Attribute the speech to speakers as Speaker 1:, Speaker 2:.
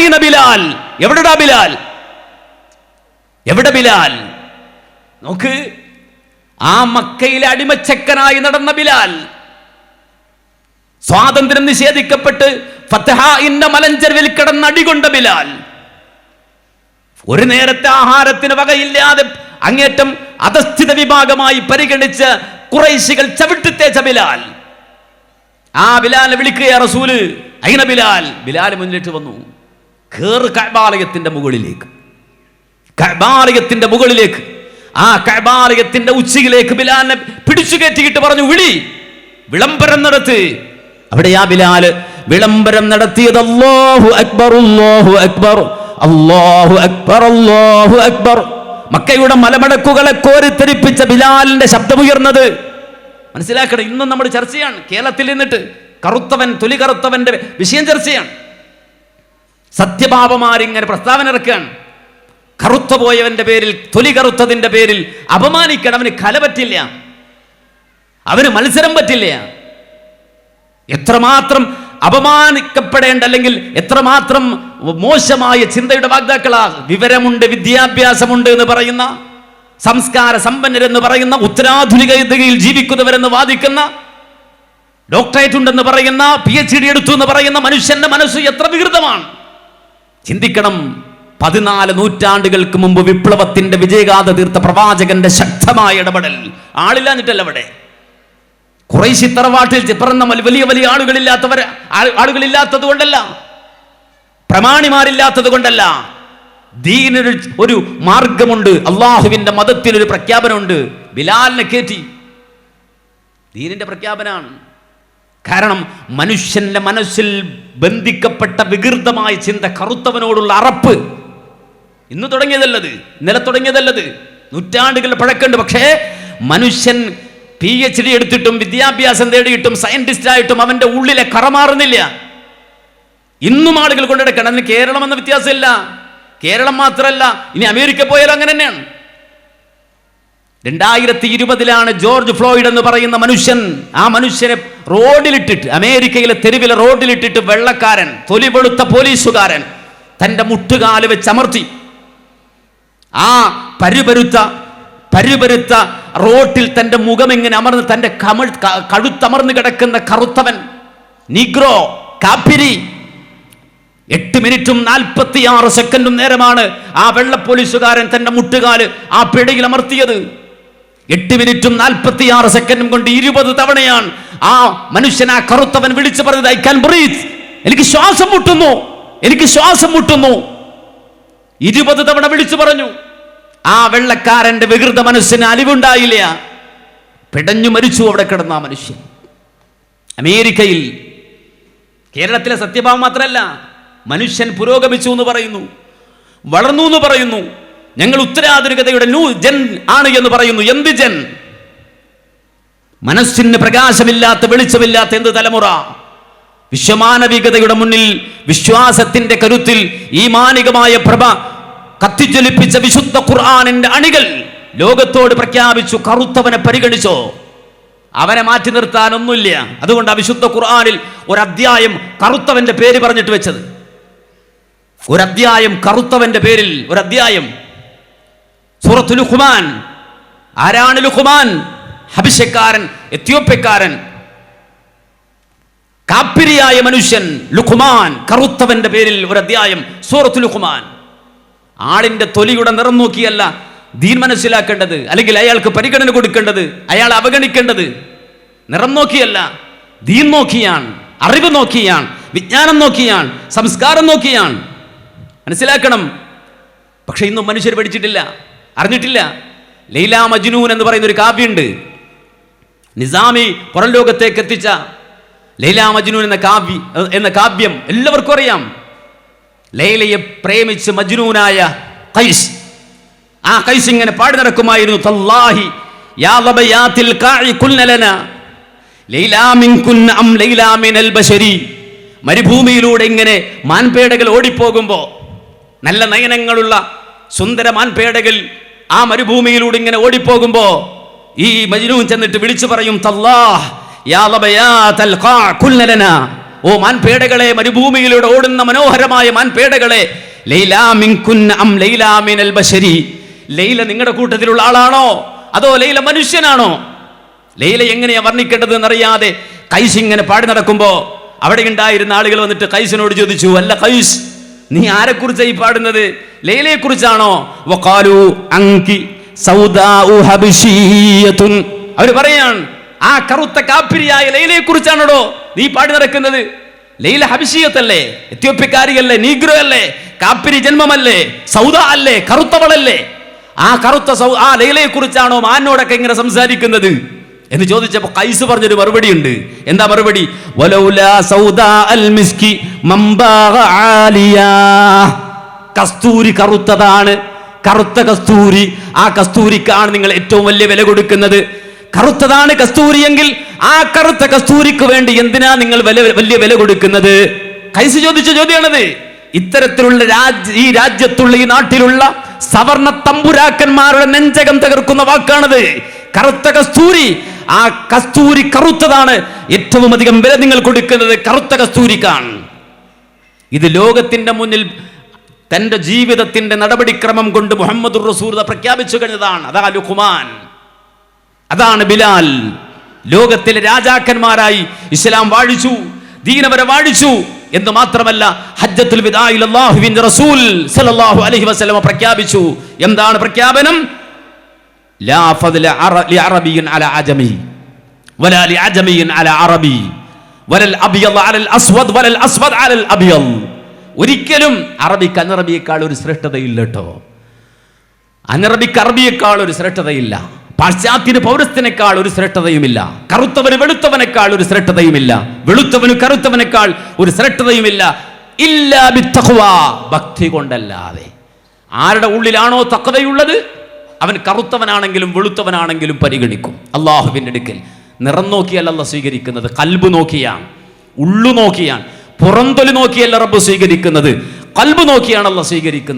Speaker 1: അയിന ബിലാൽ? എവിടെടാ ബിലാൽ? എവിടെ ബിലാൽ? നോക്ക് ആ മക്കയിലെ അടിമച്ചക്കനായി നടന്ന ബിലാൽ സ്വാതന്ത്ര്യം നിഷേധിക്കപ്പെട്ട് ഫത്തഹ ഇന്ന മലഞ്ചെരുവിൽ കിടന്ന് അടികൊണ്ട ബിലാൽ. ഒരു നേരത്തെ ആഹാരത്തിന് വകയില്ലാതെ അങ്ങേറ്റം അധസ്ഥിത വിഭാഗമായി പരിഗണിച്ച് കുറൈശികൾ ചവിട്ടിത്തേച്ച ബിലാൽ. ആ ബിലാലിനെ വിളിക്കുക റസൂൽ അയിന ബിലാൽ? ബിലാൽ മുന്നിലിട്ട് വന്നു. കേറ് കൈബാലയത്തിന്റെ മുകളിലേക്ക്. കൈബാലയത്തിന്റെ മുകളിലേക്ക്. ആ കൈബാലയത്തിന്റെ ഉച്ചയിലേക്ക് ബിലാലിനെ പിടിച്ചു കയറ്റിയിട്ട് പറഞ്ഞു വിളി വിളംബരം നടത്തി. അവിടെ ആ ബിലാൽ വിളംബരം നടത്തിയത് അല്ലാഹു അക്ബർ അല്ലാഹു അക്ബർ അല്ലാഹു അക്ബർ അല്ലാഹു അക്ബർ. മക്കയുടെ മലമടക്കുകളെ കോരിത്തെരിപ്പിച്ച ബിലാലിന്റെ ശബ്ദമുയർന്നത്. മനസ്സിലാക്കണം ഇന്നും നമ്മൾ ചർച്ചയാണ്. കേരളത്തിൽ നിന്നിട്ട് കറുത്തവൻ തൊലി കറുത്തവന്റെ വിഷയം ചർച്ചയാണ്. സത്യഭാവമാരിങ്ങനെ പ്രസ്താവന ഇറക്കുകയാണ് കറുത്ത പോയവന്റെ പേരിൽ തൊലി കറുത്തതിന്റെ പേരിൽ അപമാനിക്കണം. അവന് കല പറ്റില്ല. അവന് മത്സരം പറ്റില്ല. എത്രമാത്രം അപമാനിക്കപ്പെടേണ്ട അല്ലെങ്കിൽ എത്രമാത്രം മോശമായ ചിന്തയുടെ വാഗ്ദാക്കളാ വിവരമുണ്ട് വിദ്യാഭ്യാസമുണ്ട് എന്ന് പറയുന്ന സംസ്കാര സമ്പന്നരെന്ന് പറയുന്ന ഉത്തരാധുനിക ഉത്തരാധുനികതയിൽ ജീവിക്കുന്നവരെന്ന് വാദിക്കുന്ന ഡോക്ടറേറ്റ് ഉണ്ടെന്ന് പറയുന്ന പി എച്ച് ഡി എടുത്തു എന്ന് പറയുന്ന മനുഷ്യന്റെ മനസ്സ് എത്ര വികൃതമാണ്. ചിന്തിക്കണം. പതിനാല് നൂറ്റാണ്ടുകൾക്ക് മുമ്പ് വിപ്ലവത്തിന്റെ വിജയഗാഥ തീർത്ത പ്രവാചകന്റെ ശക്തമായ ഇടപെടൽ. ആളില്ലാഞ്ഞിട്ടല്ല അവിടെ. കുറേശ്ശി തറവാട്ടിൽ ചിപ്പറന്ന വലിയ വലിയ ആളുകളില്ലാത്തവർ ആളുകളില്ലാത്തത് കൊണ്ടല്ല. പ്രമാണിമാരില്ലാത്തത് കൊണ്ടല്ല. ദീനൊരു ഒരു മാർഗമുണ്ട്. അള്ളാഹുവിന്റെ മതത്തിനൊരു പ്രഖ്യാപനമുണ്ട്. ബിലാലിനെ കയറ്റി ദീനിന്റെ പ്രഖ്യാപനമാണ് കാരണം മനുഷ്യന്റെ മനസ്സിൽ ബന്ധിക്കപ്പെട്ട വികൃതമായ ചിന്ത കറുത്തവനോടുള്ള അറപ്പ്. ഇന്ന് തുടങ്ങിയതല്ലത് ഇന്നലെ തുടങ്ങിയതല്ലത്. നൂറ്റാണ്ടുകൾ പഴക്കമുണ്ട് പക്ഷേ മനുഷ്യൻ പി എച്ച് ഡി എടുത്തിട്ടും വിദ്യാഭ്യാസം തേടിയിട്ടും സയന്റിസ്റ്റ് ആയിട്ടും അവന്റെ ഉള്ളിലെ കറമാറുന്നില്ല ഇന്നും ആളുകൾ കൊണ്ടെടുക്കണം. അതിന് കേരളം എന്ന വ്യത്യാസമില്ല. കേരളം മാത്രമല്ല ഇനി അമേരിക്ക പോയാലും അങ്ങനെ തന്നെയാണ്. രണ്ടായിരത്തി ഇരുപതിലാണ് ജോർജ് ഫ്ലോയിഡ് എന്ന് പറയുന്ന മനുഷ്യൻ ആ മനുഷ്യനെ റോഡിലിട്ടിട്ട് അമേരിക്കയിലെ തെരുവിലെ റോഡിലിട്ടിട്ട് വെള്ളക്കാരൻ തൊലി വെളുത്ത പോലീസുകാരൻ തന്റെ മുട്ടുകാൽ വെച്ച് അമർത്തി. ആ പരുപരുത്ത പരുപരുത്ത റോട്ടിൽ തന്റെ മുഖം എങ്ങനെ അമർന്ന് തന്റെ കമിഴ് ക- കഴുത്തമർന്ന് കിടക്കുന്ന കറുത്തവൻ നിഗ്രോ കാപ്പിരി. എട്ട് മിനിറ്റും നാൽപ്പത്തി ആറ് സെക്കൻഡും നേരമാണ് ആ വെള്ള പോലീസുകാരൻ തന്റെ മുട്ടുകാൽ ആ പിടയിൽ അമർത്തിയത്. എട്ട് മിനിറ്റും നാൽപ്പത്തി ആറ് സെക്കൻഡും കൊണ്ട് ഇരുപത് തവണയാണ് ആ മനുഷ്യൻ ആ കറുത്തവൻ വിളിച്ചു പറഞ്ഞത് ഐ ക്യാൻ ബ്രീത്ത് എനിക്ക് ശ്വാസം മുട്ടുന്നു. എനിക്ക് ശ്വാസം മുട്ടുന്നു. ഇരുപത് തവണ വിളിച്ചു പറഞ്ഞു. ആ വെള്ളക്കാരന്റെ വികൃത മനസ്സിന് അലിവുണ്ടായില്ല. പിടഞ്ഞു മരിച്ചു അവിടെ കിടന്ന ആ മനുഷ്യൻ. അമേരിക്കയിൽ കേരളത്തിലെ സത്യഭാവം മാത്രമല്ല മനുഷ്യൻ പുരോഗമിച്ചു എന്ന് പറയുന്നു. വളർന്നു എന്ന് പറയുന്നു. ഞങ്ങൾ ഉത്തരാധുനികതയുടെ ന്യൂ ജൻ ആണ് എന്ന് പറയുന്നു. എന്ത് ജൻ? മനസ്സിന് പ്രകാശമില്ലാത്ത വെളിച്ചമില്ലാത്ത എന്ത് തലമുറ? വിശ്വമാനവികതയുടെ മുന്നിൽ വിശ്വാസത്തിന്റെ കരുത്തിൽ ഈ മാനികമായ പ്രഭ കത്തിജ്വലിപ്പിച്ച വിശുദ്ധ ഖുർആാനിന്റെ അണികൾ ലോകത്തോട് പ്രഖ്യാപിച്ചു കറുത്തവനെ പരിഗണിച്ചോ? അവനെ മാറ്റി നിർത്താനൊന്നുമില്ല. അതുകൊണ്ട് ആ വിശുദ്ധ ഖുർആാനിൽ ഒരു അധ്യായം കറുത്തവന്റെ പേര് പറഞ്ഞിട്ട് വെച്ചത്. ഒരു അധ്യായം കറുത്തവന്റെ പേരിൽ ഒരു അധ്യായം സൂറത്തു ലുഖ്മാൻ. ആരാണ് ലുഖ്മാൻ? ഹബിഷക്കാരൻ എത്യോപ്യക്കാരൻ കാപ്പിരിയായ മനുഷ്യൻ ലുഖുമാൻ കറുത്തവന്റെ പേരിൽ ഒരു അധ്യായം സൂറത്ത് ലുഖുമാൻ. ആളിന്റെ തൊലിയുടെ നിറം നോക്കിയല്ല ദീൻ മനസ്സിലാക്കേണ്ടത് അല്ലെങ്കിൽ അയാൾക്ക് പരിഗണന കൊടുക്കേണ്ടത് അയാൾ അവഗണിക്കേണ്ടത്. നിറം നോക്കിയല്ല ദീൻ നോക്കിയാണ് അറിവ് നോക്കിയാണ് വിജ്ഞാനം നോക്കിയാണ് സംസ്കാരം നോക്കിയാണ്. മനസ്സിലാക്കണം. പക്ഷെ ഇന്നും മനുഷ്യർ പഠിച്ചിട്ടില്ല അറിഞ്ഞിട്ടില്ല. ലൈല മജ്നൂൻ എന്ന് പറയുന്ന ഒരു കാവ്യമുണ്ട് നിസാമി പുറം ലോകത്തേക്ക് എത്തിച്ച ലൈല മജ്നൂൻ എന്ന കാവ്യ എന്ന കാവ്യം എല്ലാവർക്കും അറിയാം. ലൈലയെ പ്രേമിച്ച് മജ്നൂനായ കൈസ് ആ കൈസ് ഇങ്ങനെ പാടി നടക്കുമായിരുന്നു. തല്ലാഹി മരുഭൂമിയിലൂടെ ഇങ്ങനെ മാൻപേടകൾ ഓടിപ്പോകുമ്പോ നല്ല നയനങ്ങളുള്ള സുന്ദര മാൻപേടകൾ ആ മരുഭൂമിയിലൂടെ ഇങ്ങനെ ഓടിപ്പോകുമ്പോ ഈ മജ്നൂൻ ചെന്നിട്ട് വിളിച്ചു പറയും ഓ മാൻപേടകളെ മരുഭൂമിയിലൂടെ ഓടുന്ന മനോഹരമായ മാൻപേടകളെ ലൈലാ നിങ്ങളുടെ കൂട്ടത്തിലുള്ള ആളാണോ? അതോ ലൈല മനുഷ്യനാണോ? ലൈല എങ്ങനെയാ വർണിക്കേണ്ടത് എന്നറിയാതെ കൈസ് ഇങ്ങനെ പാടി നടക്കുമ്പോ അവിടെ ഉണ്ടായിരുന്ന ആളുകൾ വന്നിട്ട് കൈസിനോട് ചോദിച്ചു അല്ല കൈസ് നീ ആരെക്കുറിച്ചാണ് ഈ പാടുന്നത്? ലൈലയെ കുറിച്ചാണോ വഖാലു അങ്കി അവർ പറയാണ് ആ കറുത്ത കാപ്പിരിയായ ലൈലയെ കുറിച്ചാണോ നീ പാടി നടക്കുന്നത്. ലൈല ഹബിഷീയത്തല്ലേ എത്യോപ്യക്കാരിയല്ലേ നീഗ്രോ അല്ലേ കാപ്പിരി ജന്മമല്ലേ സൗദ അല്ലേ കറുത്തവളല്ലേ. ആ കറുത്ത സൗ ആ ലൈലയെ കുറിച്ചാണോ മാനോടൊക്കെ ഇങ്ങനെ സംസാരിക്കുന്നത്? എന്ന് ചോദിച്ചപ്പോൾ കൈസ് പറഞ്ഞൊരു മറുപടി? ഉണ്ട് എന്താ മറുപടി കസ്തൂരി കറുത്തതാണ്. കറുത്ത കസ്തൂരി. ആ കസ്തൂരിക്കാണ് നിങ്ങൾ ഏറ്റവും വലിയ വില കൊടുക്കുന്നത്. കറുത്തതാണ് കസ്തൂരിയെങ്കിൽ ആ കറുത്ത കസ്തൂരിക്ക് വേണ്ടി എന്തിനാ നിങ്ങൾ വില വലിയ വില കൊടുക്കുന്നത്? കൈസ് ചോദിച്ച ചോദ്യമാണത്. ഇത്തരത്തിലുള്ള രാജ്യ ഈ രാജ്യത്തുള്ള ഈ നാട്ടിലുള്ള സവർണ തമ്പുരാക്കന്മാരുടെ നെഞ്ചകം തകർക്കുന്ന വാക്കാണത്. കറുത്ത കസ്തൂരി. ആ കസ്തൂരി കറുത്തതാണ് ഏറ്റവും അധികം വില നിങ്ങൾ കൊടുക്കുന്നത് കറുത്ത കസ്തൂരിക്കാണ്. ഇത് ലോകത്തിന്റെ മുന്നിൽ തന്റെ ജീവിതത്തിന്റെ നടപടിക്രമം കൊണ്ട് മുഹമ്മദ് റസൂർദ പ്രഖ്യാപിച്ചു കഴിഞ്ഞതാണ്. അതാ ലുഖുമാൻ. അതാണ് ബിലാൽ. ലോകത്തിലെ രാജാക്കന്മാരായി ഇസ്ലാം വാഴിച്ചു ദീനവരെ വാഴിച്ചു എന്ന് മാത്രമല്ല ഹജ്ജത്തുൽ റസൂൽ സല്ലല്ലാഹു അലൈഹി വസല്ലമ പ്രഖ്യാപിച്ചു. എന്താണ് പ്രഖ്യാപനം? ലാ ഫദ്ല അറബിയൻ അല അജമി വലാ ലിഅജമിയ്യിൻ അല അറബി അലൽ അസ്വദ് അസ്വദ് അലൽ അബ്യദ് ഒരിക്കലും അറബിക്ക് അനറബിയേക്കാൾ ഒരു ശ്രേഷ്ഠതയില്ല കേട്ടോ അനറബിക്ക് അറബിയേക്കാൾ ഒരു ശ്രേഷ്ഠതയില്ല. പാശ്ചാത്യന് പൗരസ്ത്യനേക്കാൾ ഒരു ശ്രേഷ്ഠതയുമില്ല. കറുത്തവന് വെളുത്തവനേക്കാൾ ഒരു ശ്രേഷ്ഠതയുമില്ല. വെളുത്തവന് കറുത്തവനേക്കാൾ ഒരു ശ്രേഷ്ഠതയുമില്ല. ഇല്ല ഭക്തി കൊണ്ടല്ലാതെ. ആരുടെ ഉള്ളിലാണോ തക്കതയുള്ളത് അവൻ കറുത്തവനാണെങ്കിലും വെളുത്തവനാണെങ്കിലും പരിഗണിക്കും. അള്ളാഹുവിന്റെ അടുക്കൽ. നിറം നോക്കിയല്ല സ്വീകരിക്കുന്നത്. കൽബ് നോക്കിയാണ് ഉള്ളു നോക്കിയാണ് പുറന്തൊലി നോക്കിയല്ല റബ്ബ് സ്വീകരിക്കുന്നത് കൽബ് നോക്കിയാണ് സ്വീകരിക്കുന്നത്.